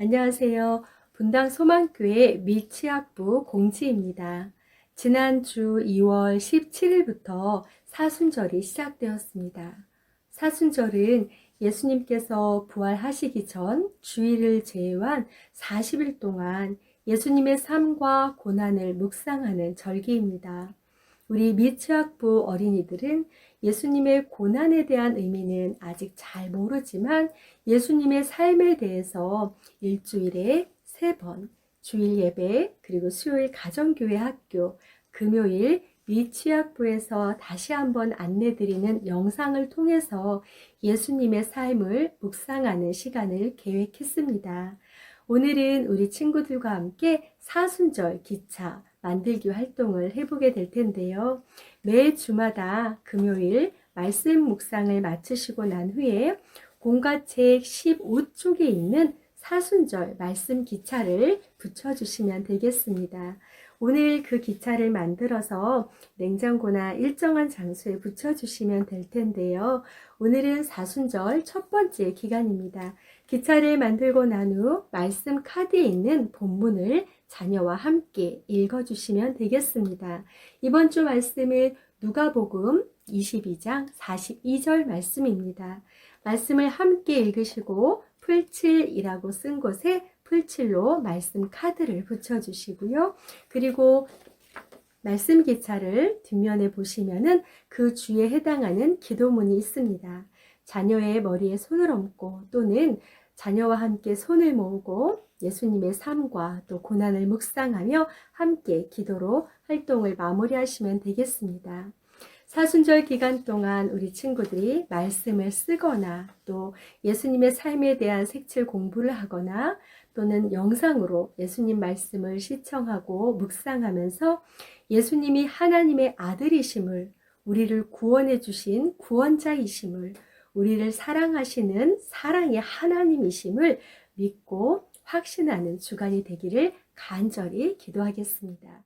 안녕하세요. 분당 소망교회 밀치학부 공지입니다. 지난주 2월 17일부터 사순절이 시작되었습니다. 사순절은 예수님께서 부활하시기 전 주일을 제외한 40일 동안 예수님의 삶과 고난을 묵상하는 절기입니다. 우리 미츠학부 어린이들은 예수님의 고난에 대한 의미는 아직 잘 모르지만 예수님의 삶에 대해서 일주일에 세 번, 주일 예배, 그리고 수요일 가정교회 학교, 금요일 미취학부에서 다시 한번 안내드리는 영상을 통해서 예수님의 삶을 묵상하는 시간을 계획했습니다. 오늘은 우리 친구들과 함께 사순절 기차 만들기 활동을 해보게 될 텐데요. 매 주마다 금요일 말씀 묵상을 마치시고 난 후에 공과책 15쪽에 있는 사순절 말씀 기차를 붙여주시면 되겠습니다. 오늘 그 기차를 만들어서 냉장고나 일정한 장소에 붙여주시면 될 텐데요. 오늘은 사순절 첫 번째 기간입니다. 기차를 만들고 난 후 말씀 카드에 있는 본문을 자녀와 함께 읽어주시면 되겠습니다. 이번 주 말씀은 누가복음 22장 42절 말씀입니다. 말씀을 함께 읽으시고 풀칠이라고 쓴 곳에 풀칠로 말씀 카드를 붙여주시고요. 그리고 말씀 기차를 뒷면에 보시면은 그 주에 해당하는 기도문이 있습니다. 자녀의 머리에 손을 얹고 또는 자녀와 함께 손을 모으고 예수님의 삶과 또 고난을 묵상하며 함께 기도로 활동을 마무리하시면 되겠습니다. 사순절 기간 동안 우리 친구들이 말씀을 쓰거나 또 예수님의 삶에 대한 색칠 공부를 하거나 또는 영상으로 예수님 말씀을 시청하고 묵상하면서 예수님이 하나님의 아들이심을 우리를 구원해 주신 구원자이심을 우리를 사랑하시는 사랑의 하나님이심을 믿고 확신하는 주간이 되기를 간절히 기도하겠습니다.